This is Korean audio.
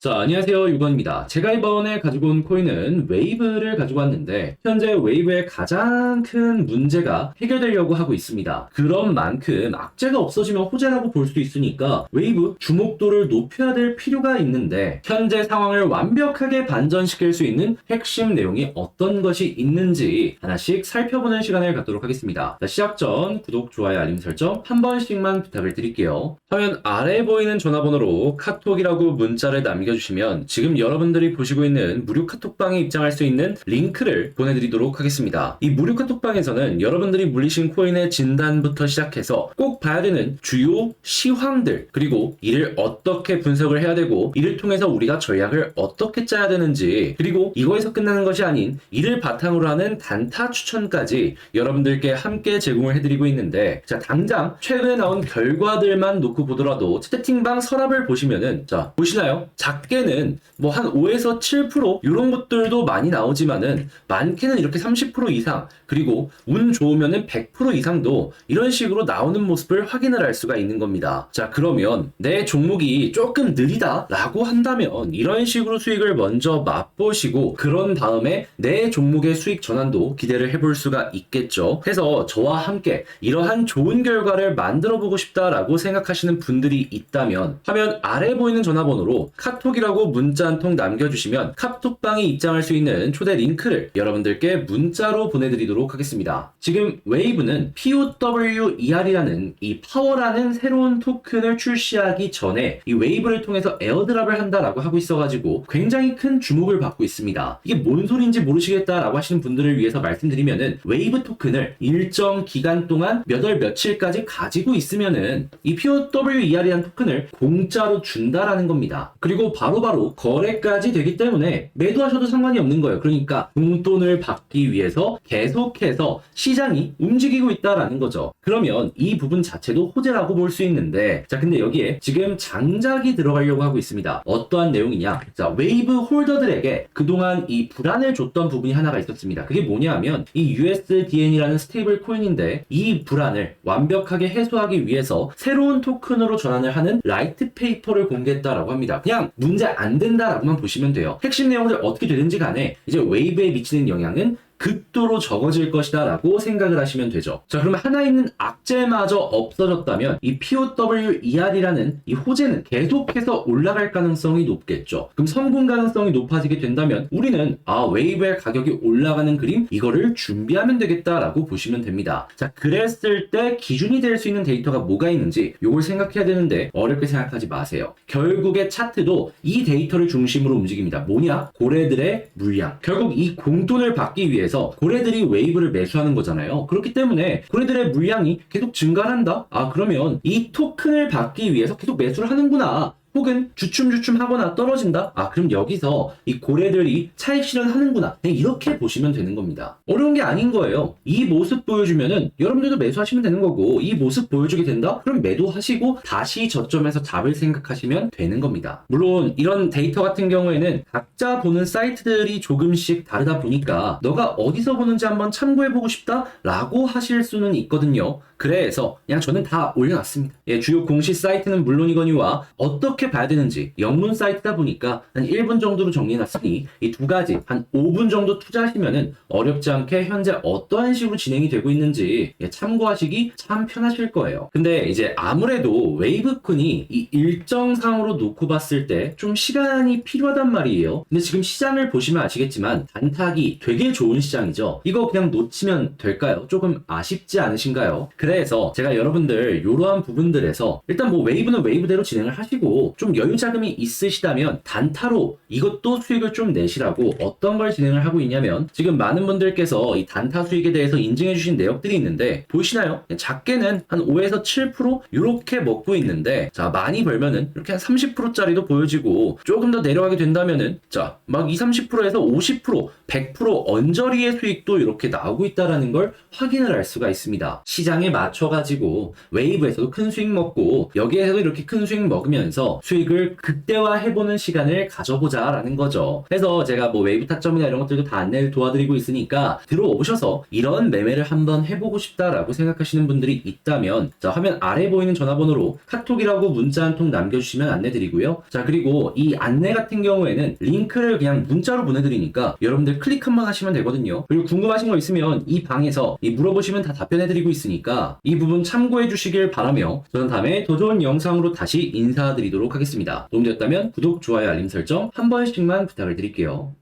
자, 안녕하세요. 유건입니다. 제가 이번에 가지고 온 코인은 웨이브를 가지고 왔는데, 현재 웨이브의 가장 큰 문제가 해결되려고 하고 있습니다. 그런 만큼 악재가 없어지면 호재라고 볼 수 있으니까 웨이브 주목도를 높여야 될 필요가 있는데, 현재 상황을 완벽하게 반전시킬 수 있는 핵심 내용이 어떤 것이 있는지 하나씩 살펴보는 시간을 갖도록 하겠습니다. 자, 시작 전 구독, 좋아요, 알림 설정 한 번씩만 부탁을 드릴게요. 화면 아래 보이는 전화번호로 카톡이라고 문자를 남겨 주시면 지금 여러분들이 보시고 있는 무료 카톡방에 입장할 수 있는 링크를 보내드리도록 하겠습니다. 이 무료 카톡방에서는 여러분들이 물리신 코인의 진단부터 시작해서 꼭 봐야 되는 주요 시황들 그리고 이를 어떻게 분석을 해야 되고 이를 통해서 우리가 전략을 어떻게 짜야 되는지 그리고 이거에서 끝나는 것이 아닌 이를 바탕으로 하는 단타 추천까지 여러분들께 함께 제공을 해드리고 있는데 자 당장 최근에 나온 결과들만 놓고 보더라도 채팅방 서랍을 보시면은 자 보시나요? 작 게는 뭐 한 5에서 7% 이런 것들도 많이 나오지만은 많게는 이렇게 30% 이상 그리고 운 좋으면은 100% 이상도 이런 식으로 나오는 모습을 확인을 할 수가 있는 겁니다. 자 그러면 내 종목이 조금 느리다라고 한다면 이런 식으로 수익을 먼저 맛보시고 그런 다음에 내 종목의 수익 전환도 기대를 해볼 수가 있겠죠. 해서 저와 함께 이러한 좋은 결과를 만들어 보고 싶다라고 생각하시는 분들이 있다면 화면 아래 보이는 전화번호로 카톡 이라고 문자 한 통 남겨주시면 카톡방에 입장할 수 있는 초대 링크를 여러분들께 문자로 보내드리도록 하겠습니다. 지금 웨이브는 POWER이라는 이 파워라는 새로운 토큰을 출시하기 전에 이 웨이브를 통해서 에어드랍을 한다라고 하고 있어가지고 굉장히 큰 주목을 받고 있습니다. 이게 뭔 소리인지 모르시겠다라고 하시는 분들을 위해서 말씀드리면은 웨이브 토큰을 일정 기간 동안 몇 월 며칠까지 가지고 있으면은 이 POWER이라는 토큰을 공짜로 준다라는 겁니다. 그리고 바로 바로 거래까지 되기 때문에 매도하셔도 상관이 없는 거예요. 그러니까 용돈을 받기 위해서 계속해서 시장이 움직이고 있다라는 거죠. 그러면 이 부분 자체도 호재라고 볼 수 있는데 자 근데 여기에 지금 장작이 들어가려고 하고 있습니다. 어떠한 내용이냐? 자 웨이브 홀더들에게 그동안 이 불안을 줬던 부분이 하나가 있었습니다. 그게 뭐냐하면 이 USDN이라는 스테이블 코인인데 이 불안을 완벽하게 해소하기 위해서 새로운 토큰으로 전환을 하는 라이트 페이퍼를 공개했다라고 합니다. 그냥 문제 안 된다라고만 보시면 돼요. 핵심 내용들 어떻게 되든지 간에 이제 웨이브에 미치는 영향은 극도로 적어질 것이다 라고 생각을 하시면 되죠. 자, 그러면 하나 있는 악재마저 없어졌다면 이 POWER이라는 이 호재는 계속해서 올라갈 가능성이 높겠죠. 그럼 성공 가능성이 높아지게 된다면 우리는 아, 웨이브의 가격이 올라가는 그림 이거를 준비하면 되겠다라고 보시면 됩니다. 자, 그랬을 때 기준이 될 수 있는 데이터가 뭐가 있는지 이걸 생각해야 되는데 어렵게 생각하지 마세요. 결국에 차트도 이 데이터를 중심으로 움직입니다. 뭐냐? 고래들의 물량. 결국 이 공돈을 받기 위해 서 고래들이 웨이브를 매수하는 거잖아요. 그렇기 때문에 고래들의 물량이 계속 증가한다? 아, 그러면 이 토큰을 받기 위해서 계속 매수를 하는구나. 혹은 주춤주춤 하거나 떨어진다? 아, 그럼 여기서 이 고래들이 차익 실현하는구나. 이렇게 보시면 되는 겁니다. 어려운 게 아닌 거예요. 이 모습 보여주면은 여러분들도 매수하시면 되는 거고, 이 모습 보여주게 된다? 그럼 매도하시고 다시 저점에서 잡을 생각하시면 되는 겁니다. 물론 이런 데이터 같은 경우에는 각자 보는 사이트들이 조금씩 다르다 보니까 너가 어디서 보는지 한번 참고해보고 싶다? 라고 하실 수는 있거든요. 그래서 그냥 저는 다 올려놨습니다. 예, 주요 공시 사이트는 물론이거니와 어떻게 봐야 되는지 영문 사이트다 보니까 한 1분 정도로 정리해놨으니 이 두 가지 한 5분 정도 투자하시면은 어렵지 않게 현재 어떠한 식으로 진행이 되고 있는지 예, 참고하시기 참 편하실 거예요. 근데 이제 아무래도 웨이브쿤이 이 일정상으로 놓고 봤을 때 좀 시간이 필요하단 말이에요. 근데 지금 시장을 보시면 아시겠지만 단타기 되게 좋은 시장이죠. 이거 그냥 놓치면 될까요? 조금 아쉽지 않으신가요? 그 래서 제가 여러분들 이러한 부분들에서 일단 뭐 웨이브는 웨이브대로 진행을 하시고 좀 여유 자금이 있으시다면 단타로 이것도 수익을 좀 내시라고 어떤 걸 진행을 하고 있냐면 지금 많은 분들께서 이 단타 수익에 대해서 인증해 주신 내역들이 있는데 보이시나요? 작게는 한 5에서 7% 이렇게 먹고 있는데 자 많이 벌면은 이렇게 한 30%짜리도 보여지고 조금 더 내려가게 된다면은 자막 2, 30%에서 50% 100% 언저리의 수익도 이렇게 나오고 있다라는 걸 확인을 할 수가 있습니다. 시장에 맞춰가지고 웨이브에서도 큰 수익 먹고 여기에서도 이렇게 큰 수익 먹으면서 수익을 극대화해보는 시간을 가져보자 라는 거죠. 그래서 제가 뭐 웨이브 타점이나 이런 것들도 다 안내를 도와드리고 있으니까 들어오셔서 이런 매매를 한번 해보고 싶다라고 생각하시는 분들이 있다면 자 화면 아래 보이는 전화번호로 카톡이라고 문자 한 통 남겨주시면 안내드리고요. 자 그리고 이 안내 같은 경우에는 링크를 그냥 문자로 보내드리니까 여러분들 클릭 한번 하시면 되거든요. 그리고 궁금하신 거 있으면 이 방에서 이 물어보시면 다 답변해드리고 있으니까 이 부분 참고해 주시길 바라며 저는 다음에 더 좋은 영상으로 다시 인사드리도록 하겠습니다. 도움되었다면 구독, 좋아요, 알림 설정 한 번씩만 부탁을 드릴게요.